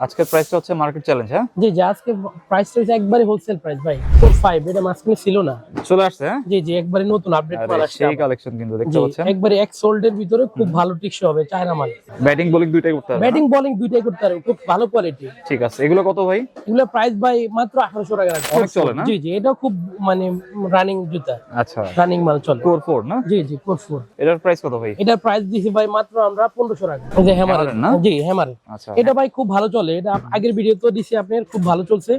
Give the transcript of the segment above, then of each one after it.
আজকের প্রাইসটা হচ্ছে মার্কেট চ্যালেঞ্জ হ্যাঁ? জি জি আজকে প্রাইসটা হচ্ছে একবারে হোলসেল প্রাইস ভাই। ফোর ফাইভ এটা মাঝখানে ছিল না। চলে আসছে হ্যাঁ? জি জি একবারে নতুন আপডেট মাল আসছে সেই কালেকশন কিন্তু দেখতে পাচ্ছেন? একবারে এক সোল্ডের ভিতরে খুব ভালো টিকসই হবে চায়না মাল। ব্যাটিং বোলিং দুইটাই করতে হবে ব্যাটিং বোলিং দুইটাই করতে পারবে খুব ভালো কোয়ালিটি ঠিক আছে এগুলো কত ভাই? এগুলো প্রাইস ভাই মাত্র আঠারোশো টাকা রাখছে। অনেক চলে না? জি জি এটাও খুব মানে রানিং জুতা। আচ্ছা। রানিং মাল চলে। কোর ফোর না? জি জি কোর ফোর এটার প্রাইস কত ভাই? এটার প্রাইস দিছি ভাই মাত্র আমরা পনেরোশো টাকা। এই যে হ্যামার না? জি হ্যামার আচ্ছা। এটা ভাই খুব ভালো চলে। এটা আগের ভিডিও তো দিছি আপনার খুব ভালো চলছে।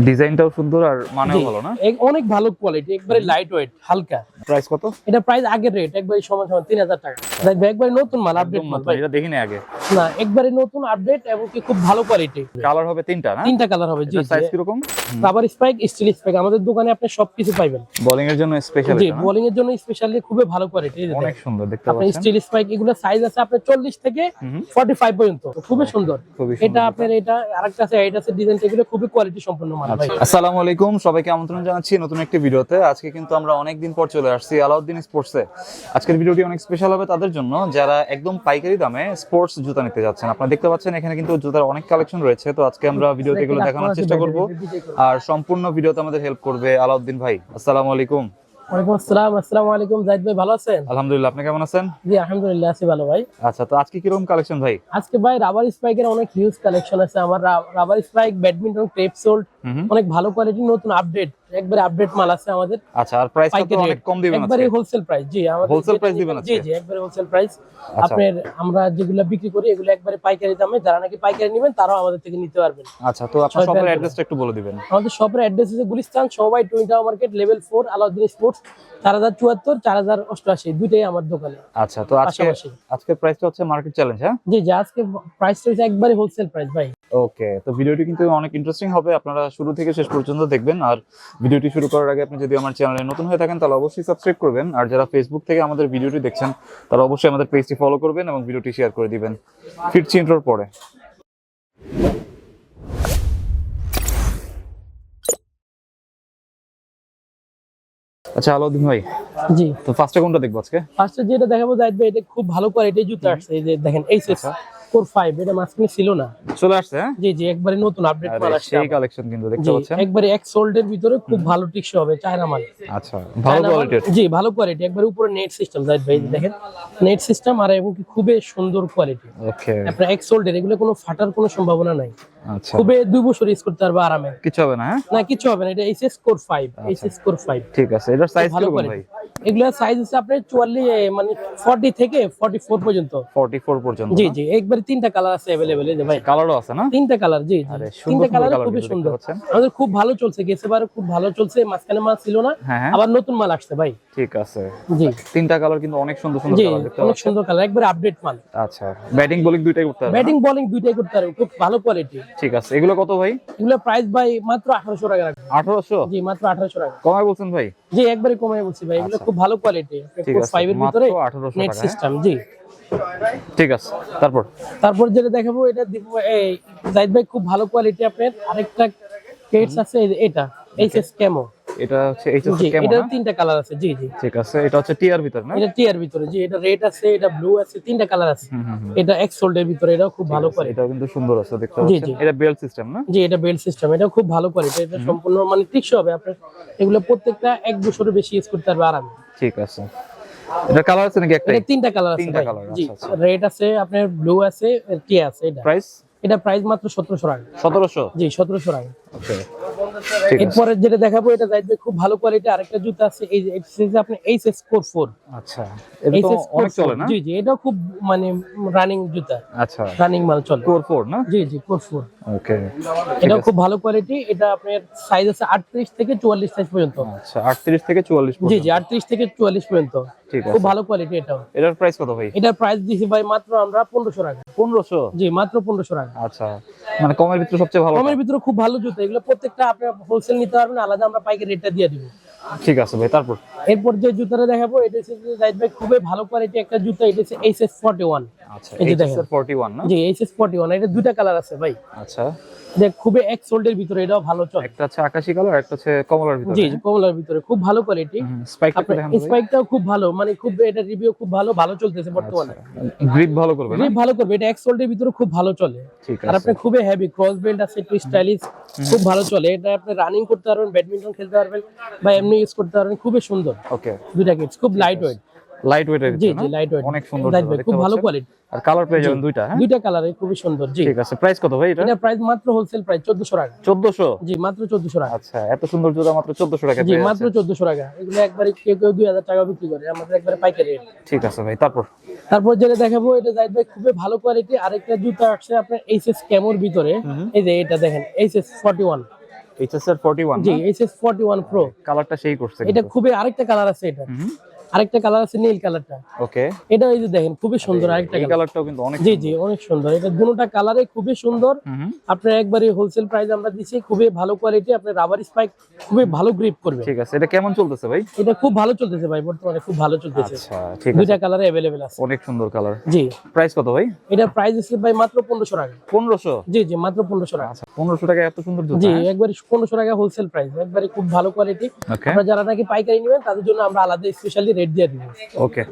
ডিজাইনটাও সুন্দর আর মানেও ভালো না? এক- অনেক ভালো কোয়ালিটি একবারে লাইট ওয়েট হালকা। প্রাইস কত? এটা প্রাইস আগের রেট একবারে সমান সমান তিন হাজার টাকা। দেখবে একবারে নতুন মাল আপডেট মাল এটা দেখিনি আগে। না একবারে নতুন আপডেট এবং কি খুব ভালো কোয়ালিটি কালার হবে তিনটা না? তিনটা কালার হবে জি সাইজ কীরকম? রাবার স্পাইক স্টিল স্পাইক আমাদের দোকানে আপনি সবকিছু পাইবেন। বোলিং এর জন্য স্পেশাল জি বোলিং এর জন্য স্পেশালি খুবই ভালো কোয়ালিটি অনেক সুন্দর দেখতে আপনি পাচ্ছেন। স্টিল স্পাইক এগুলো সাইজ আছে আপনার চল্লিশ থেকে হুম। ফর্টি ফাইভ পর্যন্ত। খুবই সুন্দর। এটা সুন্দর আপনার এটা আরেকটা আছে এটা আছে ডিজাইন এগুলো খুবই কোয়ালিটি সম্পন্ন মাল ভাই। আচ্ছা। আসসালামু আলাইকুম সবাইকে আমন্ত্রণ জানাচ্ছি নতুন একটি ভিডিওতে। আজকে কিন্তু আমরা অনেক দিন পর চলে আসছি আলাউদ্দিন স্পোর্টসে। আজকের ভিডিওটি অনেক স্পেশাল হবে তাদের জন্য যারা একদম পাইকারি দামে স্পোর্টস জুতা নিতে যাচ্ছেন। আপনারা দেখতে পাচ্ছেন এখানে কিন্তু জুতার অনেক কালেকশন রয়েছে। তো আজকে আমরা ভিডিওতে এগুলো দেখানোর চেষ্টা করব। আর সম্পূর্ণ ভিডিওতে আমাদের হেল্প করবে আলাউদ্দিন ভাই। আসসালামু আলাইকুম ওয়ালাইকুম আসসালাম। আসসালামু আলাইকুম জাহিদ ভাই ভালো আছেন? আলহামদুলিল্লাহ আপনি কেমন আছেন? জি আলহামদুলিল্লাহ আছি ভালো ভাই। আচ্ছা তো আজকে কীরকম কালেকশন ভাই? আজকে ভাই রাবার স্পাইকের অনেক হিউজ কালেকশন আছে। আমার rubber spike badminton crepe sole. অনেক ভালো কোয়ালিটির নতুন আপডেট একবারে আপডেট মাল আছে আমাদের। আচ্ছা আর প্রাইসটা তো অনেক কম দিবেন একবারে হোলসেল প্রাইস জি আমাদের যেটা price দিবেন জি জি একবারে হোলসেল প্রাইস আচ্ছা। আপনার আমরা যেগুলো বিক্রি করি এগুলো একবারে পাইকারি দামে যারা নাকি পাইকারি নেবেন তারাও আমাদের থেকে নিতে পারবেন। আচ্ছা তো আপনার শপের অ্যাড্রেসটা একটু বলে দিবেন। আমাদের শপের অ্যাড্রেস হচ্ছে গুলিস্তান সবাই twin tower market level four Alauddin sports চার হাজার চুয়াত্তর চার হাজার অষ্টআশি দুইটাই আমার দোকানে। আচ্ছা তো আজকে আজকের প্রাইসটা হচ্ছে মার্কেট চ্যালেঞ্জ হ্যাঁ? জি জি আজকে প্রাইসটা হচ্ছে একবারে হোলসেল প্রাইস ভাই। ওকে তো ভিডিওটি কিন্তু অনেক ইন্টারেস্টিং হবে। আপনারা শুরু থেকে শেষ পর্যন্ত দেখবেন। আর ভিডিওটি শুরু করার আগে আপনি যদি আমার চ্যানেলে নতুন হয়ে থাকেন তাহলে অবশ্যই সাবস্ক্রাইব করবেন। আর যারা ফেসবুক থেকে আমাদের ভিডিওটি দেখছেন তারা অবশ্যই আমাদের পেজটি ফলো করবেন এবং ভিডিওটি শেয়ার করে দিবেন। ফিরছি ইন্ট্রোর পরে। আচ্ছা আলাউদ্দিন ভাই জি। তো ফার্স্টে কোনটা দেখব আজকে? ফার্স্টে যেটা দেখাবো জাহিদ ভাই এটা খুব ভালো কোয়ালিটির জুতো আসছে। এই যে দেখেন এইচএস ফোর ফাইভ এটা মাঝখানে ছিল না। চলে আসছে হ্যাঁ? জি জি একবারে নতুন আপডেট মাল আসছে সেই কালেকশন কিন্তু দেখতে পাচ্ছেন। একবারে এক সোল্ডের ভিতরে খুব ভালো টিকসই হবে চায়না মাল। আচ্ছা ভালো কোয়ালিটির জি ভালো কোয়ালিটি একবারে উপরে নেট সিস্টেম জাহিদ ভাই দেখেন। নেট সিস্টেম আর এবং কি খুবই সুন্দর কোয়ালিটি ওকে আপনার এক সোল্ডের এগুলো কোনো ফাটার কোনো সম্ভাবনা নাই। আচ্ছা। খুবই দুই বছর ইউজ করতে পারবে আরামে। কিছু হবে না হ্যাঁ? না কিছু হবে না এটা HS core five HS core five ঠিক আছে এটার সাইজ কীরকম ভাই? কোয়ালিটি এগুলোর সাইজ আছে আপনার চুয়াল্লিশ মানে ফর্টি থেকে ফর্টি ফোর পর্যন্ত। 44 পর্যন্ত জি জি একবারে তিনটা কালার আছে অ্যাভেলেবেল এই যে ভাই। কালারও আছে না? তিনটা কালার জি তিনটা কালার কিন্তু সুন্দর। আমাদের খুব ভালো চলছে গেছে বারে খুব ভালো চলছে মাঝখানে মাল ছিল না হ্যাঁ হ্যাঁ। আবার নতুন মাল আসছে ভাই। ঠিক আছে। জি। তিনটা কালার কিন্তু অনেক সুন্দর সুন্দর কালার দেখতে অনেক সুন্দর কালার একবারে আপডেট মাল। আচ্ছা ব্যাটিং বোলিং দুইটাই করতে হবে ব্যাটিং বোলিং দুইটাই করতে পারবে খুব ভালো কোয়ালিটি ঠিক আছে এগুলো কত ভাই? এগুলো প্রাইস ভাই মাত্র আঠারোশো টাকা রাখবে। 1800 জি মাত্র আঠারোশো টাকা। কমায় বলছেন ভাই? জি একবারে কমাই বলছি ভাই এগুলো খুব ভালো কোয়ালিটি আচ্ছা। ঠিক আছে ফাইভ এর ভিতরে 1800 নেট টাকা? সিস্টেম জি। ঠিক আছে তারপর? তারপর যেটা দেখাবো এটা এই জাহিদ ভাই খুব ভালো কোয়ালিটি আপনার। আরেকটা কেটস আছে এটা এইচএস কেমো এটা হচ্ছে এইচএস জি কেমন এটার না? তিনটা কালার আছে জি জি। ঠিক আছে এটা হচ্ছে টিয়ার ভিতর না? এটা টিয়ার ভিতরে জি এটা রেড আছে এটা ব্লু আছে তিনটা কালার আছে। এটা এক্স সোল্ডের ভিতরে এটাও খুব ভালো কোয়ালিটি এটাও কিন্তু সুন্দর আছে দেখতে জি, পাচ্ছেন। জি। এটা বেল্ট সিস্টেম না? জি এটা বেল্ট সিস্টেম এটা খুব ভালো কোয়ালিটি এটা সম্পূর্ণ মানে টিকসই হবে আপনার। এগুলো প্রত্যেকটা এক বছরের বেশি ইউজ করতে পারবে আরামে। ঠিক আছে। এটা কালার আছে নাকি একটাই? এটা তিনটা কালার আছে তিনটা কালার আচ্ছা, আচ্ছা। রেড আছে আপনার ব্লু আছে টিয়া আছে এটা? প্রাইস এটা প্রাইস মাত্র সতেরোশো টাকা। 1700 জি সতেরোশো টাকা। এরপরে যেটা দেখাবো এটা জাহিদ খুব ভালো কোয়ালিটি আরেকটা জুতা আছে এই যে এটা হচ্ছে এইচএস কোর ফোর আচ্ছা এটা তো অনেক চলে না? জি জি এটাও খুব মানে রানিং জুতা। আচ্ছা। রানিং মাল চলে। কোর ফোর না? জি ফোর ওকে এটাও খুব ভালো কোয়ালিটি এটা আপনার সাইজ আছে আটত্রিশ থেকে চুয়াল্লিশ সাইজ পর্যন্ত। আচ্ছা 38 থেকে 44 জি পর্যন্ত। জি আটত্রিশ থেকে চুয়াল্লিশ পর্যন্ত। ঠিক খুব ভালো কোয়ালিটি এটাও। এটার প্রাইস কত ভাই? এটার প্রাইস দিছি ভাই মাত্র আমরা পনেরোশো টাকা। 1500 জি মাত্র পনেরোশো টাকা। আচ্ছা মানে কমের ভিতরে সবচেয়ে ভালো কমের ভিতরে খুব ভালো জুতো এগুলো প্রত্যেকটা আপনার হোলসেল নিতে পারবেন আলাদা আমরা পাইকারি রেটটা দিয়ে দিব। ঠিক আছে ভাই তারপর? এরপর যে জুতাটা দেখাবো এটা হচ্ছে জাহিদ ভাই খুবই ভালো কোয়ালিটি একটা জুতা এটা হচ্ছে এইচএস ফর্টি ওয়ান আচ্ছা এই যে এইচএস দেখেন। 41 না? জি এইচএস ফর্টি ওয়ান এটা দুটো কালার আছে ভাই। আচ্ছা। যে খুবই এক সোল্ডের ভিতরে এটাও ভালো চলে। একটা হচ্ছে আকাশী কালার একটা হচ্ছে কমলার ভিতরে। জি কমলার ভিতরে। খুব ভালো কোয়ালিটি স্পাইকটা স্পাইকটাও খুব ভালো। মানে খুব এটা রিভিউ খুব ভালো ভালো চলতেছে বর্তমানে। গ্রিপ ভালো করবে গ্রিপ ভালো করবে। এটা এক সোল্ডের ভিতরে খুব ভালো চলে। আর আছে। আপনার খুবই হেভি ক্রস বেল্ট আছে একটু স্টাইলিশ খুব ভালো চলে। এটা আপনি রানিং করতে পারবেন ব্যাডমিন্টন খেলতে পারবেন বা এমনি ইউজ করতে পারবেন। খুবই সুন্দর। ওকে দুইটা কিটস খুব লাইট ওয়েট লাইট ওয়েটের জি জি লাইট ওয়েট অনেক সুন্দর লাইট ওয়েট খুব ভালো কোয়ালিটি আর কালার পেয়ে যাবেন দুইটা হ্যাঁ? দুইটা কালারে খুবই সুন্দর জি। ঠিক আছে প্রাইস কত ভাই এটা? এটা প্রাইস মাত্র হোলসেল প্রাইস 1400 টাকা। 1400 জি মাত্র 1400 টাকা। আচ্ছা এত সুন্দর জুতা মাত্র 1400 টাকা জি মাত্র যাচ্ছে 1400 টাকা। এগুলো একবারে কেউ কেউ 2000 টাকা বিক্রি করে আমাদের একবারে পাইকারি রেট। ঠিক আছে ভাই তারপর? তারপর যেটা দেখাবো এটা জাহিদ ভাই খুবই ভালো কোয়ালিটি আরেকটা জুতা আসছে আপনার এইচএস ক্যামোর ভিতরে। এই যে এটা দেখেন এইচ এস এইচএস 41 এইচএস এর 41 জি এইচএস 41 প্রো কালারটা সেই করছে এটা খুবই আরেকটা কালার আছে এটা। আরেকটা কালার আছে নীল কালারটা। ওকে। এটা এই যে দেখেন খুবই সুন্দর আরেকটা এই কালারটাও কিন্তু অনেক জি জি অনেক সুন্দর। এটা দুটোটা কালারে খুবই সুন্দর। আপনার একবারে হোলসেল প্রাইস আমরা দিচ্ছি খুবই ভালো কোয়ালিটি আপনার রাবার স্পাইক খুবই ভালো গ্রিপ করবে। ঠিক আছে এটা কেমন চলতেছে ভাই? এটা খুব ভালো চলতেছে ভাই বর্তমানে খুব ভালো চলতেছে। আচ্ছা ঠিক আছে। দুইটা কালারে অ্যাভেলেবেল আছে। অনেক সুন্দর কালার। জি। প্রাইস কত ভাই? এটা প্রাইস আছে ভাই মাত্র পনেরোশো টাকা। 1500 জি জি মাত্র পনেরোশো টাকা। আচ্ছা 1500 টাকা এত সুন্দর জুতা জি একবারে পনেরোশো টাকা হোলসেল প্রাইস একবারে খুব ভালো কোয়ালিটি আপনারা যারা নাকি পাইকারি নেবেন তাদের জন্য আমরা আলাদা স্পেশালি রেট দিয়ে দিব ওকে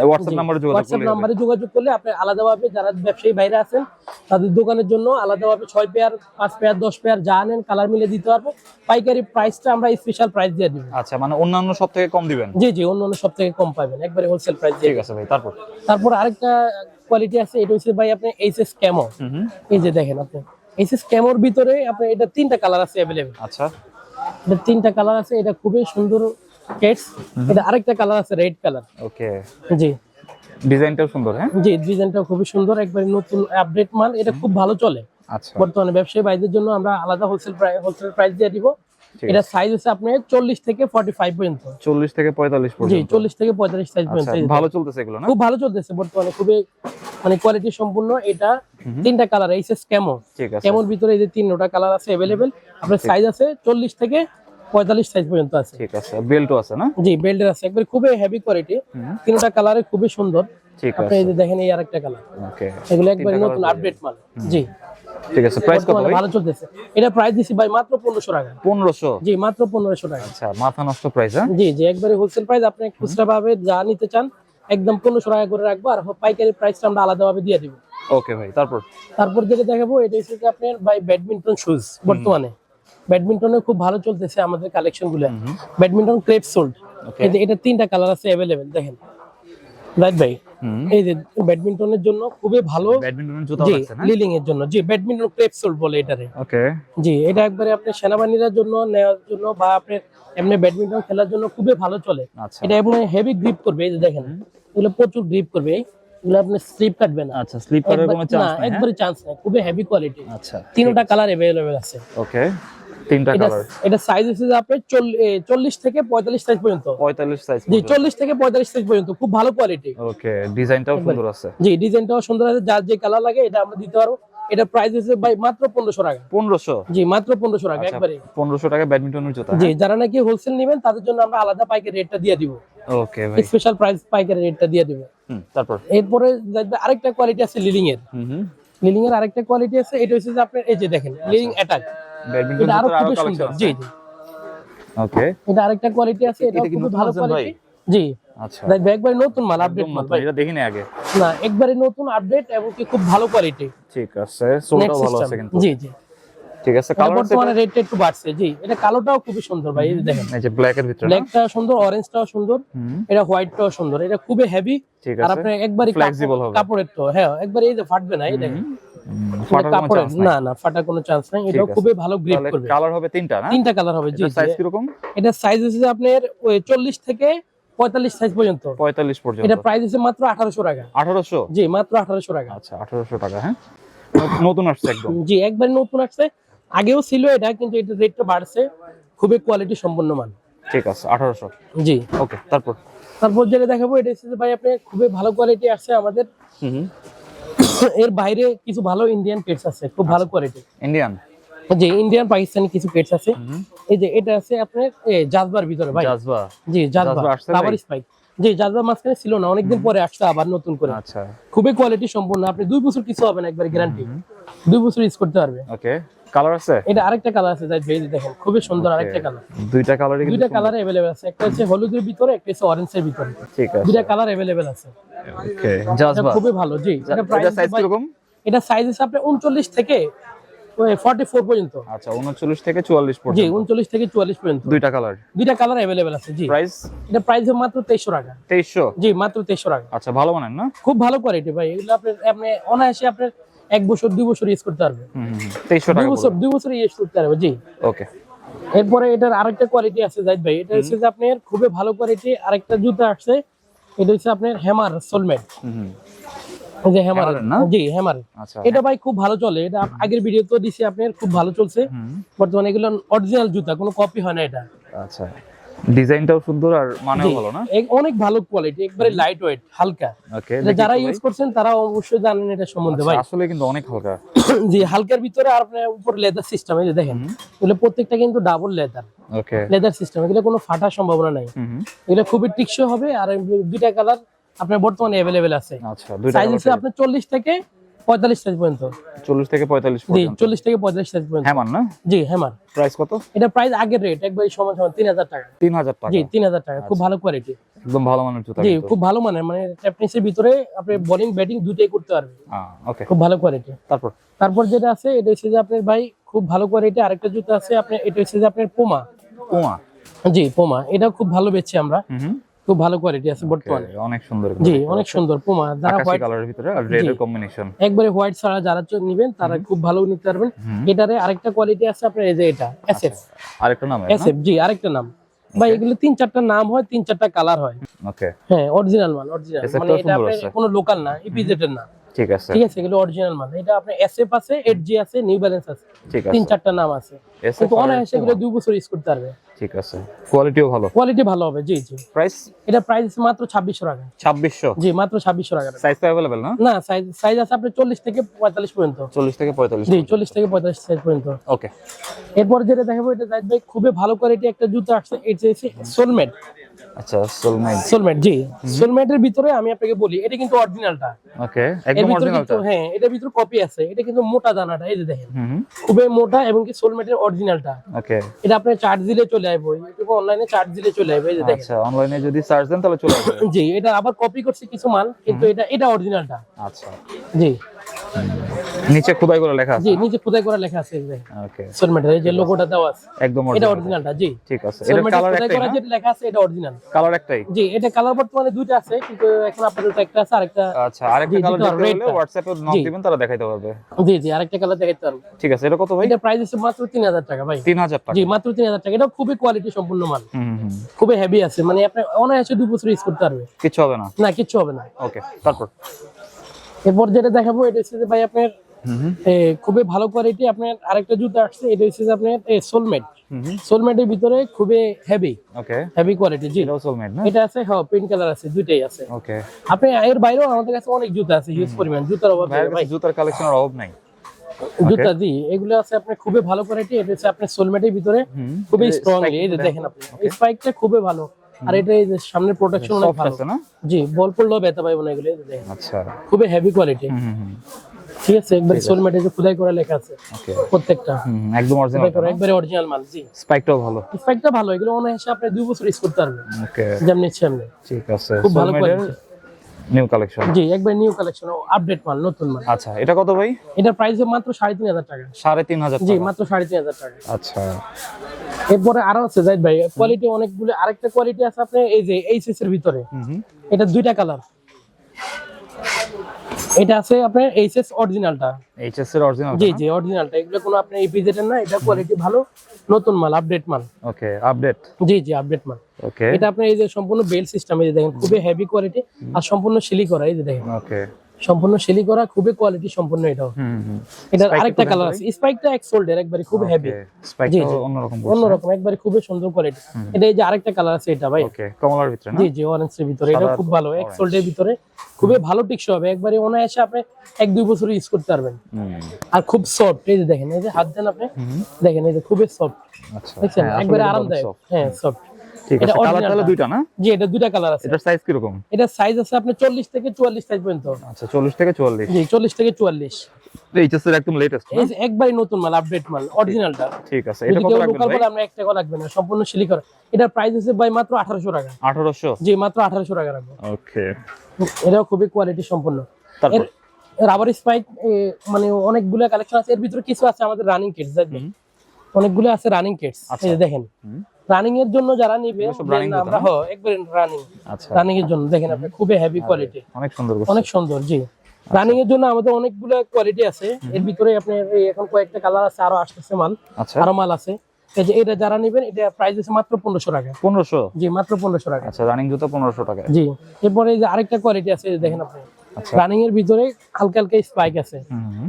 হোয়াটসঅ্যাপ নাম্বারে যোগাযোগ হোয়াটসঅ্যাপ নাম্বারে যোগাযোগ করলে আপনি আলাদাভাবে যারা ব্যবসায়ী বাইরে আছেন তাদের দোকানের জন্য আলাদাভাবে ছয় পেয়ার পাঁচ পেয়ার দশ পেয়ার যা নেন কালার মিলে দিতে পারব। পাইকারি প্রাইসটা আমরা স্পেশাল প্রাইস দিয়ে দিব। আচ্ছা মানে অন্যান্য সব থেকে কম দিবেন? জি জি অন্য অন্য সব থেকে কম পাবেন। একবারে হোলসেল প্রাইস দিয়ে ঠিক আছে ভাই তারপর? তারপর আরেকটা কোয়ালিটি আছে এটা হচ্ছে ভাই আপনি এইচএস ক্যামো এই যে দেখেন আপনি এইচএস ক্যামোর ভিতরে আপনার এটা তিনটা কালার আছে অ্যাভেলেবেল আচ্ছা। এটা তিনটা কালার আছে এটা খুবই সুন্দর কেটস এটা আরেকটা কালার আছে রেড কালার ওকে জি। ডিজাইনটাও সুন্দর হ্যাঁ? জি ডিজাইনটা খুবই সুন্দর একবারে নতুন আপডেট মাল এটা খুব ভালো চলে। আচ্ছা। বর্তমানে ব্যবসায়ী ভাইদের জন্য আমরা আলাদা হোলসেল প্রাইস হোলসেল প্রাইস দিয়ে দিব। এটা সাইজ হচ্ছে আপনার চল্লিশ থেকে ফর্টি ফাইভ পর্যন্ত। 40 থেকে 45 পর্যন্ত জি পর্যন্ত। চল্লিশ থেকে পঁয়তাল্লিশ সাইজ পর্যন্ত আচ্ছা ভালো চলতেছে এগুলো না? খুব ভালো চলতেছে বর্তমানে খুবই মানে কোয়ালিটি সম্পূর্ণ। এটা তিনটা কালার এইচএস ক্যামো ঠিক আছে। ক্যামোর ভিতরে এই যে তিনটা কালার আছে অ্যাভেলেবেল আপনার সাইজ আছে চল্লিশ থেকে পঁয়তাল্লিশ সাইজ পর্যন্ত আছে। ঠিক আছে বেল্টও আছে না? জি বেল্টের আছে। একবার খুবই হেভি কোয়ালিটি তিনটা কালারে খুবই সুন্দর। ঠিক আছে এই যে দেখেন এই আরেকটা কালার ওকে। এগুলো একবার নতুন আপডেট মাল। জি। ঠিক আছে প্রাইস কত ভাই? ভালো চলতেছে। এটা প্রাইস দিছি ভাই মাত্র পনেরোশো টাকা। 1500 জি মাত্র পনেরোশো টাকা। আচ্ছা মাথা নষ্ট প্রাইস হ্যাঁ? জি জি একবারে হোলসেল প্রাইস আপনি খুচরা ভাবে যা নিতে চান একদম টাকা করে রাখব আর পাইকারি প্রাইসটা আমরা আলাদাভাবে দিয়ে দিব। ওকে ভাই তারপর? তারপর যেটা দেখাবো এটা হচ্ছে আপনার ভাই ব্যাডমিন্টন শুজ বর্তমানে। ব্যাডমিন্টনে খুব ভালো চলতেছে আমাদের কালেকশনগুলো। Badminton crepe sole. এই যে এটা তিনটা কালার আছে অ্যাভেলেবেল দেখেন। রাইট ভাই এই যে ব্যাডমিন্টনের জন্য খুবই ভালো ব্যাডমিন্টন জুতা আছে না? লিলিং এর জন্য। জি ব্যাডমিন্টন ক্রেপ সোল্ড বলে এটারে। ওকে জি এটা একবারে আপনি সেনাবাহিনীর জন্য নেওয়ার জন্য বা আপনার এমনি ব্যাডমিন্টন খেলার জন্য খুবই ভালো চলে। আচ্ছা। এটা এমনি হেভি গ্রিপ করবে এই যে দেখেন। এগুলো প্রচুর গ্রিপ করবে। এগুলো আপনি স্লিপ কাটবে না। আচ্ছা স্লিপ করার কোনো চান্স নাই হ্যাঁ? একবারে চান্স নাই। খুবই হেভি কোয়ালিটি আচ্ছা তিনটা কালার অ্যাভেলেবেল আছে। ওকে তিনটা কালার এটা সাইজ হচ্ছে আপনার চল্লিশ থেকে পঁয়তাল্লিশ সাইজ পর্যন্ত। 45 সাইজ জি চল্লিশ থেকে পঁয়তাল্লিশ সাইজ পর্যন্ত। খুব ভালো কোয়ালিটি ওকে ডিজাইনটাও সুন্দর আছে। জি ডিজাইনটাও সুন্দর আছে। যার যে কালার লাগে এটা আমরা দিতে পারব। এটা প্রাইস হচ্ছে ভাই মাত্র পনেরোশো টাকা। 1500 জি মাত্র পনেরোশো টাকা আচ্ছা একবারে। 1500 টাকা ব্যাডমিন্টনের জুতা। জি যারা নাকি হোলসেল নেবেন তাদের জন্য আমরা আলাদা পাইকারি রেটটা দিয়ে দিব। ওকে ভাই। স্পেশাল প্রাইস পাইকারি রেটটা দিয়ে দিব। তারপর? এরপরে আরেকটা কোয়ালিটি আছে লিলিং এর লিলিং এর আরেকটা কোয়ালিটি আছে এটা হচ্ছে যে আপনার এই যে দেখেন লিলিং অ্যাটাক ব্যাডমিন্টন আরও কালেকশন আছে। জি ওকে এটা আরেকটা কোয়ালিটি আছে এটা নতুন ভালো কোয়ালিটি জি। আচ্ছা। একবারে নতুন মাল আপডেট মাল এটা দেখিনি আগে। না একবারে নতুন আপডেট এবং কি খুব ভালো কোয়ালিটি ঠিক আছে ভালো আছে কিন্তু। জি জি। ঠিক আছে এটা কালার বর্তমানে রেটটা একটু বাড়ছে জি। এটা কালোটাও খুবই সুন্দর ভাই এই দেখেন। এই যে ব্ল্যাক এর ভিতরে ব্ল্যাকটা সুন্দর অরেঞ্জটাও সুন্দর। এটা হোয়াইটটাও সুন্দর। এটা খুবই হেভি আর আছে। আপনার একবারই Flexible হবে। কাপড়ের তো হ্যাঁ একবার এই যে ফাটবে না এই দেখেন। হুম, এটা ফাটার কোনো কাপড়ের চান্স নাই। না না ফাটার কোনো চান্স নাই। এটাও খুবই ভালো গ্রিপ করবে। কালার হবে তিনটা না? তিনটা কালার হবে জি সাইজ কি রকম এটা সাইজ হচ্ছে আপনার ওই চল্লিশ থেকে পঁয়তাল্লিশ সাইজ পর্যন্ত। 45 পর্যন্ত। এটা প্রাইস হচ্ছে মাত্র টাকা। 1800 জি মাত্র আঠারোশো টাকা। আচ্ছা 1800 টাকা হ্যাঁ? নতুন আসছে একদম। জি একবার নতুন আসছে। আগেও ছিল এটা কিন্তু এটা রেটটা বাড়ছে। খুবই কোয়ালিটি সম্পন্ন মান ঠিক আছে 1800 জি। ওকে তারপর? তারপর যেটা দেখাবো এটা হচ্ছে ভাই আপনি খুবই ভালো কোয়ালিটি আছে আমাদের। হুম। এর বাইরে কিছু ভালো ইন্ডিয়ান পেটস আছে খুব ভালো কোয়ালিটি ইন্ডিয়ান জি ইন্ডিয়ান পাকিস্তানি কিছু পেটস আছে। এই যে এটা আছে আপনার জাজবার ভিতরে ভাই। জাজবা জি জাজবা জাজবা রাবার স্পাইক জি জাজবা মাঝখানে ছিল না অনেকদিন পরে আসছে আবার নতুন করে। আচ্ছা। খুবই কোয়ালিটি সম্পূর্ণ আপনি দুই বছর কিছু হবে না একবার গ্যারান্টি দুই বছর ইউজ করতে পারবে। ওকে কালার আছে? এটা আরেকটা কালার আছে যাই ভেজ দেখেন খুবই সুন্দর আরেকটা কালার দুইটা কালারই দুইটা কালার অ্যাভেলেবেল আছে একটা হচ্ছে হলুদের ভিতরে একটা হচ্ছে অরেঞ্জের ভিতরে। ঠিক আছে। দুইটা কালার অ্যাভেলেবেল আছে। ওকে জাজবা খুবই ভালো জি এটা প্রাইস সাইজ কীরকম? এটা সাইজ আছে আপনার উনচল্লিশ থেকে ফর্টি ফোর পর্যন্ত। আচ্ছা 39 থেকে 44 জি পর্যন্ত। উনচল্লিশ থেকে চুয়াল্লিশ পর্যন্ত। দুইটা কালার দুইটা কালার অ্যাভেলেবেল আছে জি। প্রাইস এটা প্রাইস মাত্র তেইশশো টাকা। 2300 জি মাত্র তেইশশো টাকা। আচ্ছা ভালো মানের না? খুব ভালো কোয়ালিটি ভাই এগুলো আপনার আপনি অনায়াসে আপনার এক বছর দুই বছর ইউজ করতে পারবে হুম হুম, হুম। 2300 দুই বছর দুই বছর ইউজ করতে পারবে জি। ওকে। এরপরে এটার আরেকটা কোয়ালিটি আছে জাহিদ ভাই এটা হচ্ছে যে আপনার খুবই ভালো কোয়ালিটি আরেকটা জুতা আসছে এটা হচ্ছে আপনার হ্যামার সোলমেট হুম। হ্যামার না? জি হ্যামার আচ্ছা এটা ভাই খুব ভালো চলে। এটা আগের ভিডিও তো দিছি আপনার খুব ভালো চলছে। বর্তমানে এগুলো অরিজিনাল জুতা কোনো কপি হয় না এটা। আচ্ছা। ডিজাইনটাও সুন্দর আর মানেও ভালো না? অনেক ভালো কোয়ালিটি একবারে লাইট ওয়েট হালকা। ওকে যারা ইউজ করছেন তারা অবশ্যই জানেন এটা সম্বন্ধে ভাই। আসলে কিন্তু অনেক হালকা। জি হালকার ভিতরে আর আপনার উপর লেদার সিস্টেম এই দেখেন। এগুলো প্রত্যেকটা কিন্তু double leather okay leather system এগুলো কোনো ফাটার সম্ভাবনা নাই। এগুলো খুবই টিকসই হবে আর দুইটা কালার আপনার বর্তমানে অ্যাভেলেবেল আছে। আচ্ছা সাইজ আছে আপনার চল্লিশ থেকে পঁয়তাল্লিশ সাইজ পর্যন্ত। 40 থেকে 45 পর্যন্ত জি পর্যন্ত। চল্লিশ থেকে পঁয়তাল্লিশ সাইজ পর্যন্ত। হ্যাঁ মান না? জি হ্যামার। প্রাইস কত? এটা প্রাইস আগের রেট একবারই সমান সমান তিন হাজার টাকা। 3000 টাকা। জি তিন হাজার টাকা খুব ভালো কোয়ালিটি একদম ভালো মানের জুতা জি খুব ভালো মানের মানে ট্যাপনিসের ভিতরে আপনি বোলিং ব্যাটিং দুটোই করতে পারবে ওকে খুব ভালো কোয়ালিটি তারপর? তারপর যেটা আছে এটা হচ্ছে যে আপনার ভাই খুব ভালো কোয়ালিটি আরেকটা জুতো আছে আপনার এটা হচ্ছে যে আপনার পোমা পুমা জি পোমা এটা খুব ভালো বেচছি আমরা। খুব ভালো কোয়ালিটি আছে বর্তমানে অনেক সুন্দর জি অনেক সুন্দর। পোমা যারা হোয়াইট কালারের ভিতরে আর রেড এর কম্বিনেশন একবারে হোয়াইট ছাড়া যারা নিবেন তারা খুব ভালো নিতে পারবেন। এটারে আরেকটা কোয়ালিটি আছে আপনার এই যে এটা এসএফ আরেকটা নাম এসএফ জি আরেকটা নাম। ভাই এগুলো তিন চারটা নাম হয় তিন চারটা কালার হয়। ওকে হ্যাঁ অরিজিনাল মাল অরিজিনাল মানে এটা আপনার। কোনো লোকাল না ইপিজেটের না। ঠিক আছে। ঠিক আছে এগুলো অরিজিনাল মাল। এটা আপনার এসএফ আছে এইট জি আছে নিউ ব্যালেন্স আছে। তিন চারটা নাম আছে। কিন্তু অনায়াসে এগুলো দুই বছর ইউজ করতে পারবে। ঠিক আছে কোয়ালিটিও ভালো কোয়ালিটি ভালো হবে জি জি প্রাইস এটা প্রাইস মাত্র ছাব্বিশশো টাকা 2600 জি মাত্র ছাব্বিশশো টাকা সাইজ তো अवेलेबल না না সাইজ সাইজ আছে আপনার চল্লিশ থেকে পঁয়তাল্লিশ পর্যন্ত 40 থেকে 45 জি চল্লিশ থেকে পঁয়তাল্লিশ সাইজ পর্যন্ত ওকে এরপর যেটা দেখাবো এটা জাহিদ ভাই খুবই ভালো কোয়ালিটি একটা জুতো আসছে এটা হচ্ছে সোলমেট আচ্ছা সোলমেট সোলমেট জি। সোলমেটের ভিতরে আমি আপনাকে বলি এটা কিন্তু অরিজিনালটা ওকে একদম অরিজিনালটা হ্যাঁ এটার ভিতরে কপি আছে। এটা কিন্তু মোটা দানাটা এই যে দেখেন। খুবই মোটা এবং কি সোলমেটের অরিজিনালটা ওকে এটা আপনি চার্জ দিলে চলে আসবে ইউটিউবে অনলাইনে চার্জ দিলে চলে আসবে এই যে দেখেন। আচ্ছা অনলাইনে যদি সার্চ দেন তাহলে চলে আসবে। জি এটা আবার কপি করছে কিছু মাল কিন্তু এটা এটা অরিজিনালটা আচ্ছা। জি। নিচে খোদাই করে লেখা আছে? জি নিচে খোদাই করা লেখা আছে এই যে ওকে সোলমেটের এই যে লোগোটা দেওয়া আছে একদম এটা অরিজিনালটা জি। ঠিক আছে। এটা কালার একটাই করা যেটা লেখা আছে এটা অরিজিনাল কালার একটাই? জি এটা কালার বর্তমানে দুইটা আছে কিন্তু এখন আপাতত একটা আছে আরেকটা আচ্ছা আরেকটা কালার দেখতে হলে হোয়াটসঅ্যাপে নক দিবেন তারা দেখাইতে পারবে। জি জি আরেকটা কালার দেখাইতে পারব। ঠিক আছে এটা কত ভাই? এটা প্রাইস আছে মাত্র তিন হাজার টাকা ভাই। 3000 টাকা। জি মাত্র তিন হাজার টাকা। এটা খুবই কোয়ালিটি সম্পূর্ণ মাল। হুম হুম, খুবই হেভি আছে। মানে আপনি অনায়াসে দুই বছর ইউজ করতে পারবে। কিছু হবে না? না কিচ্ছু হবে না। ওকে তারপর? এরপর যেটা দেখাবো এটা হচ্ছে যে ভাই আপনার খুবই ভালো কোয়ালিটি আপনার আরেকটা জুতো আসছে এটা হচ্ছে যে আপনার সোলমেট সোলমেটের ভিতরে খুবই হেভি ওকে। হেভি কোয়ালিটি জি। সোলমেট না? এটা আছে হ্যাঁ পিঙ্ক কালার আছে দুইটাই আছে। ওকে। আপনি এর বাইরেও আমাদের কাছে অনেক জুতো আছে হিউজ পরিমাণ জুতার অভাব ভাই জুতার কালেকশনের অভাব নাই। জুতা জি এগুলো আছে আপনার খুবই ভালো কোয়ালিটি এটা হচ্ছে আপনার সোলমেটের ভিতরে খুবই spike এই যে দেখেন। আপনি। স্পাইকটা খুবই ভালো। আর এটা এই যে সামনের প্রোটেকশন অনেক ভালো। আছে না? জি বল পড়লেও ব্যথা পাইবো না এগুলো আচ্ছা। খুবই হেভি কোয়ালিটি ঠিক আছে একবার সোলমেটে যে খোদাই করা লেখা আছে প্রত্যেকটা। একদম অরিজিনাল একবারে অরিজিনাল মাল জি। স্পাইকটাও ভালো। স্পাইকটা ভালো এগুলো অনায়াসে আপনি দুই বছর ইউজ করতে পারবেন। ওকে যেমন ইচ্ছে আমি ঠিক আছে। খুব ভালো কোয়ালিটি নিউ কালেকশন জি একবার নিউ কালেকশন আপডেট মাল নতুন মাল। আচ্ছা এটা কত ভাই? এটা প্রাইস মাত্র সাড়ে তিন হাজার টাকা। সাড়ে তিন হাজার জি মাত্র সাড়ে তিন হাজার টাকা। আচ্ছা। এরপরে আরও আছে জাহিদ ভাই কোয়ালিটি অনেকগুলো আরেকটা কোয়ালিটি আছে আপনি এই যে এইচএস এর ভিতরে। এটা দুইটা কালার এটা আছে আপনার এইচএস অরিজিনালটা এইচএস এর অরিজিনাল জি জি অরিজিনালটা এগুলো কোনো আপনার ইপিজেটের না এটা কোয়ালিটি ভালো নতুন মাল আপডেট মাল। ওকে আপডেট জি জি আপডেট মাল। ওকে এটা আপনার এই যে সম্পূর্ণ বেল সিস্টেম এই যে দেখেন খুবই হেভি কোয়ালিটি আর সম্পূর্ণ সিলি করা এই যে দেখেন। ওকে সম্পূর্ণ শেলি করা খুবই কোয়ালিটি সম্পূর্ণ এটাও। এটার আরেকটা কালার আছে। স্পাইকটা এক সোল্ডের একবারে খুব হেভি স্পাইক জি, জি। অন্যরকম অন্যরকম একবারে খুবই সুন্দর কোয়ালিটি এটা এই যে আরেকটা কালার আছে এটা ভাই। ওকে কমলার ভিতরে না? জি জি অরেঞ্জ এর ভিতরে। এটা খুব ভালো এক। সোল্ডের ভিতরে। খুবই ভালো টিকসই হবে। একবারে অনায়াসে আপনি এক দুই বছর ইউজ করতে পারবেন। আর খুব সফট এই যে দেখেন এই যে হাত দেন আপনি। দেখেন এই যে খুবই সফট আচ্ছা হ্যাঁ, একবারে আরামদায়ক। হ্যাঁ সফট ঠিক আছে কালার তাহলে দুইটা না? জি এটা দুইটা কালার আছে। এটার সাইজ কীরকম? এটা সাইজ আছে আপনার চল্লিশ থেকে সাইজ পর্যন্ত। আচ্ছা থেকে জি এইচএস এর একদম লেটেস্ট এই একবারই নতুন মাল আপডেট মাল অরিজিনালটা ঠিক আছে এটা কত রাখবেন ভাই? আমরা এক টাকা লাগবে না সম্পূর্ণ প্রাইস আছে ভাই মাত্র আঠারোশো টাকা। আঠারোশো? জি মাত্র আঠারোশো টাকা রাখব। ওকে এটাও খুবই কোয়ালিটি সম্পূর্ণ। তারপর? রাবার স্পাইক মানে অনেকগুলো কালেকশন আছে। এর ভিতরে কিছু আছে আমাদের রানিং কিটস দেখবেন? অনেকগুলো আছে রানিং কিটস আচ্ছা। এই দেখেন। রানিং এর জন্য যারা নিবে আমরা? হ্যাঁ একবার রানিং আচ্ছা। রানিং এর জন্য দেখেন আপনি খুবই হেভি কোয়ালিটি অনেক সুন্দর অনেক সুন্দর জি। রানিং এর জন্য আমাদের অনেকগুলো কোয়ালিটি আছে। এর ভিতরে আপনার এখন কয়েকটা কালার আছে আরও আসতেছে মাল। আচ্ছা। আরও মাল আছে। এই যে এটা যারা নেবেন এটা প্রাইস আছে মাত্র পনেরোশো টাকা। পনেরোশো? জি মাত্র পনেরোশো টাকা। আচ্ছা রানিং জুতো পনেরোশো টাকা। জি। এরপরে এই যে আরেকটা কোয়ালিটি আছে দেখেন আপনি। আচ্ছা। রানিং এর ভিতরে হালকা হালকা স্পাইক আছে।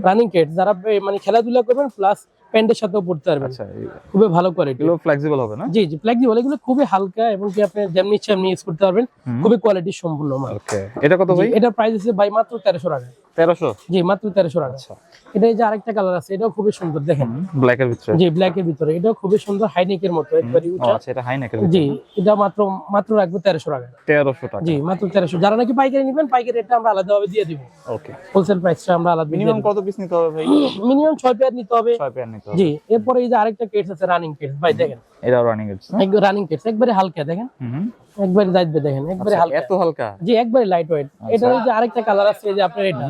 রানিং কেট যারা মানে খেলাধুলা করবেন প্লাস প্যান্টের সাথেও পড়তে পারবেন। আচ্ছা খুবই ভালো কোয়ালিটি এগুলো ফ্লেক্সিবল হবে না? জি জি ফ্লেক্সিবল এগুলো খুবই হালকা এবং কি আপনি যেমনি ইচ্ছা এমনি ইউজ করতে পারবেন। খুবই কোয়ালিটি সম্পূর্ণ মাল। ওকে এটা কত ভাই? এটা প্রাইস আছে ভাই মাত্র 1300 টাকা। তেরোশো? জি মাত্র তেরোশো টাকা। আচ্ছা। এটা এই যে আরেকটা কালার আছে এটাও খুবই সুন্দর দেখেন। ব্ল্যাক এর ভিতরে? জি ব্ল্যাক এর ভিতরে। এটাও খুবই সুন্দর হাইনেকের মতো একবারে ও আচ্ছা এটা হাই নেকের জি এটা মাত্র মাত্র রাখব তেরোশো টাকা। তেরোশো টাকা। জি মাত্র তেরোশো। যারা নাকি পাইকারি নেবেন পাইকারি রেটটা আমরা আলাদাভাবে দিয়ে দিব। ওকে হোলসেল প্রাইসটা আমরা আলাদা মিনিমাম কত পিস নিতে হবে ভাই? মিনিমাম ছয় পেয়ার নিতে হবে। ছয় পেয়ার নিতে হবে। জি এরপরে এই যে আরেকটা কেটস আছে রানিং কেটস ভাই দেখেন। এটা রানিং কেটস একবারে হালকা দেখেন। হুম। একবারে দাইবে দেখেন একবারে আচ্ছা, হালকা। এত হালকা? জি একবারে লাইট ওয়েট এটা যে আরেকটা কালার আছে যে আপনার এটা।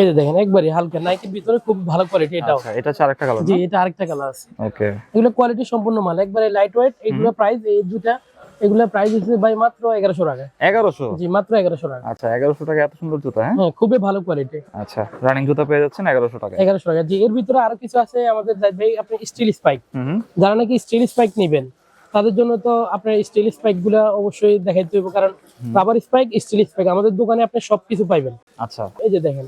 এই যে দেখেন একবারে হালকা নাইকের ভিতরে খুব ভালো কোয়ালিটি এটাও। আচ্ছা এটা হচ্ছে আরেকটা কালার জি এটা আরেকটা কালার আছে। ওকে এগুলো কোয়ালিটি সম্পূর্ণ মাল একবারে লাইট ওয়েট এগুলো প্রাইস এই দুটা এগুলো প্রাইস হচ্ছে ভাই মাত্র এগারোশো টাকা। এগারোশো? জি মাত্র এগারোশো টাকা। আচ্ছা এগারোশো টাকা এত সুন্দর জুতা হ্যাঁ? হ্যাঁ খুবই ভালো কোয়ালিটি আচ্ছা রানিং জুতা পেয়ে যাচ্ছেন এগারোশো টাকা এগারোশো টাকা। জি এর ভিতরে আরও কিছু আছে আমাদের ভাই আপনি স্টিল স্পাইক যারা নাকি স্টিল স্পাইক নেবেন তাদের জন্য তো আপনার স্টিল স্পাইকগুলা অবশ্যই দেখাইতে হবে কারণ রাবার স্পাইক স্টিল স্পাইক আমাদের দোকানে আপনি সবকিছু পাইবেন। আচ্ছা। এই যে দেখেন।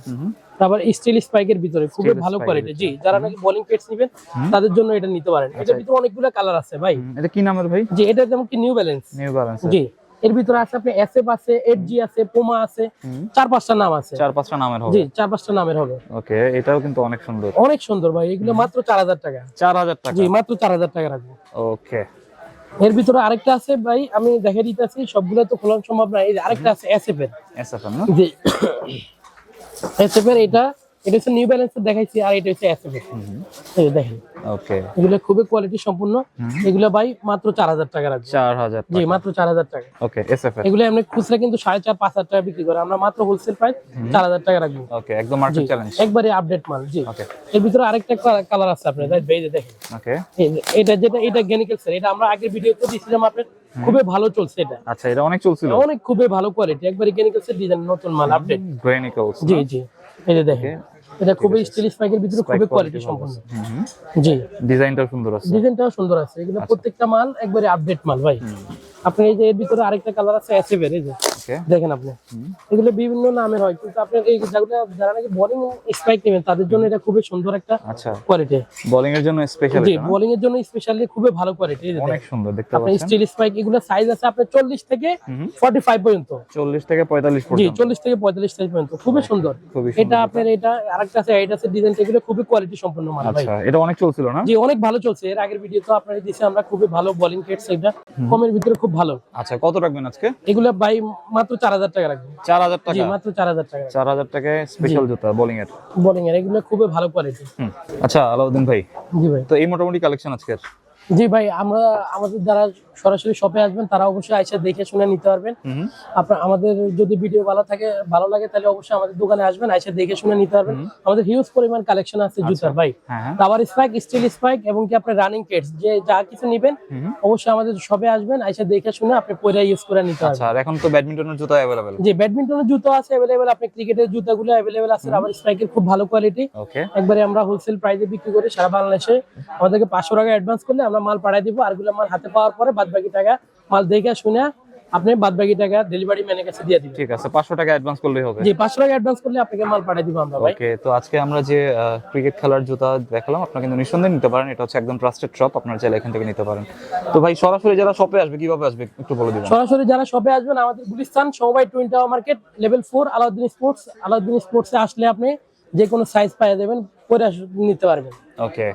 রাবার স্টিল স্পাইকের ভিতরে খুবই ভালো কোয়ালিটি জি যারা নাকি বোলিং পেটস নেবেন তাদের জন্য এটা নিতে পারেন। এটার ভিতরে অনেকগুলো কালার আছে ভাই। এটা কি নামের ভাই? জি এটা যেমন কি নিউ ব্যালেন্স নিউ ব্যালেন্স জি এর ভিতরে আছে আপনি এসএফ আছে এইট জি আছে পোমা আছে চার পাঁচটা নাম আছে। চার পাঁচটা নামের জি চার পাঁচটা নামের হবে। ওকে এটাও কিন্তু অনেক সুন্দর। অনেক সুন্দর ভাই এগুলো মাত্র চার হাজার টাকা। চার হাজার টাকা। জি মাত্র চার হাজার টাকা রাখব। ওকে। এর ভিতরে আরেকটা আছে ভাই আমি দেখে দিতেছি সবগুলো তো খোলা সম্ভব না। এই আরেকটা আছে এসএফ এর। এসএফ না? জি এসএফ এর এটা এটা হচ্ছে নিউ ব্যালেন্স দেখাইছি আর এটা হচ্ছে এই দেখেন। ওকে এগুলো খুবই কোয়ালিটি সম্পূর্ণ। এগুলো ভাই মাত্র চার হাজার টাকা রাখব। চার হাজার জি মাত্র চার হাজার টাকা। ওকে এগুলো এমনি খুচরা কিন্তু সাড়ে চার পাঁচ হাজার টাকা বিক্রি করে। আমরা মাত্র হোলসেল প্রাইস চার হাজার টাকা রাখব। ওকে একদম মার্কেট চ্যালেঞ্জ একবারে আপডেট মাল জি। ওকে এর ভিতরে আরেকটা কালার আছে তাই এই দেখেন। ওকে এটা যেটা এটা গেনিকেল স্যার এটা আমরা আগের ভিডিওতে দিয়েছিলাম আপনার খুবই ভালো চলছে এটা। আচ্ছা এটা অনেক চলছিল? অনেক খুবই ভালো কোয়ালিটি একবারে গেনিকেল স্যার ডিজাইন নতুন মাল আপডেট জি জি। এই যে দেখেন এটা খুবই স্টাইলিশ পাইকের ভিতরে খুবই কোয়ালিটি সম্পন্ন জি। ডিজাইনটাও সুন্দর আছে। ডিজাইনটাও সুন্দর আছে। এগুলো প্রত্যেকটা মাল একবারে আপডেট মাল ভাই। আপনি এই যে এর ভিতরে আরেকটা কালার আছে অ্যাসেভের এই যে। ওকে দেখেন আপনি। এগুলো বিভিন্ন নামের হয় কিন্তু আপনার এই যেগুলো যারা নাকি বোলিং স্পাইক নেবেন তাদের জন্য এটা খুবই সুন্দর একটা আচ্ছা। কোয়ালিটি বোলিং এর জন্য স্পেশাল জি বোলিং এর জন্য স্পেশালি খুবই ভালো কোয়ালিটি অনেক সুন্দর দেখতে আপনি স্টিল স্পাইক এগুলো সাইজ আছে আপনার চল্লিশ থেকে হুম। ফর্টি ফাইভ পর্যন্ত। চল্লিশ থেকে পঁয়তাল্লিশ জি পর্যন্ত। চল্লিশ থেকে পঁয়তাল্লিশ সাইজ পর্যন্ত খুবই সুন্দর। এটা আপনার এটা আরেকটা আছে এটা আছে ডিজাইন এগুলো খুবই কোয়ালিটি সম্পন্ন মাল ভাই। আচ্ছা এটা অনেক চলছিল না? জি অনেক ভালো চলছে। এর আগের ভিডিও তো আপনারা দিয়েছে আমরা খুবই ভালো বোলিং কেটস এটা কমের ভিতরে খুব ভালো। আচ্ছা কত রাখবেন আজকে? এগুলো বাই মাত্র চার হাজার টাকা রাখবে। চার হাজার জি টাকা মাত্র চার হাজার টাকা চার হাজার টাকায় স্পেশাল জুতা বোলিং এর? বোলিং এর এগুলো খুবই ভালো কোয়ালিটি আচ্ছা আলাউদ্দিন ভাই। জি ভাই। তো এই মোটামুটি কালেকশন আজকের? জি ভাই আমরা আমাদের যারা সরাসরি শপে আসবেন তারা অবশ্যই আইসা দেখে শুনে নিতে পারবেন। আপনার আমাদের যদি ভিডিও ভালো থাকে ভালো লাগে তাহলে অবশ্যই আমাদের দোকানে আসবেন আইসা দেখে শুনে নিতে পারবেন। আমাদের হিউজ পরিমাণ কালেকশন আছে জুতার ভাই। হ্যাঁ স্পাইক স্টিল স্পাইক এবং কি আপনার রানিং কেটস যে যা কিছু নেবেন অবশ্যই আমাদের শপে আসবেন আইসা দেখে শুনে আপনি পরে ইউজ করে নিতে পারবেন। আচ্ছা এখন তো ব্যাডমিন্টনের জুতা অ্যাভেলেবেল যে ব্যাডমিন্টনের জুতো আছে অ্যাভেলেবেল আপনি ক্রিকেটের জুতাগুলো অ্যাভেলেবেল আছে রাবার স্পাইকের খুব ভালো কোয়ালিটি ওকে একবারে আমরা হোলসেল প্রাইসে বিক্রি করি সারা বাংলাদেশে। আমাদেরকে পাঁচশো টাকা অ্যাডভান্স করলে আমরা মাল পাঠাই দিব আরগুলো মাল হাতে পাওয়ার পরে বাদ বাকি টাকা মাল দেখে শুনে আপনি বাদ বাকি টাকা ডেলিভারি ম্যানের কাছে দিয়ে দিবেন। ঠিক আছে পাঁচশো টাকা অ্যাডভান্স করলেই হবে। জি পাঁচশো টাকা অ্যাডভান্স করলে আপনাকে মাল পাঠিয়ে দিব আমরা ভাই। ওকে তো আজকে আমরা যে ক্রিকেট খেলার জুতা দেখালাম আপনারা কিন্তু নিঃসন্দেহে নিতে পারেন। এটা হচ্ছে একদম ট্রাস্টেড শপ আপনারা চাইলে এখান থেকে নিতে পারেন। তো ভাই সরাসরি যারা শপে আসবে কীভাবে আসবে? একটু বলে দিবেন। সরাসরি যারা শপে আসবেন আমাদের গুলিস্তান সমবায় twin tower market level four Alauddin sports Alauddin স্পোর্টসে আসলে আপনি যে কোনো সাইজ পাই যাবেন। পরে নিতে পারবেন। ওকে।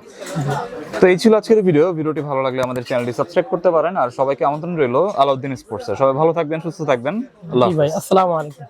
তো এই ছিল আজকের ভিডিও ভিডিওটি ভালো লাগলে আমাদের চ্যানেলটি সাবস্ক্রাইব করতে পারেন। আর সবাইকে আমন্ত্রণ রইল আলাউদ্দিন স্পোর্টসে সবাই ভালো থাকবেন সুস্থ থাকবেন। আল্লাহ ভাই আসসালামু আলাইকুম।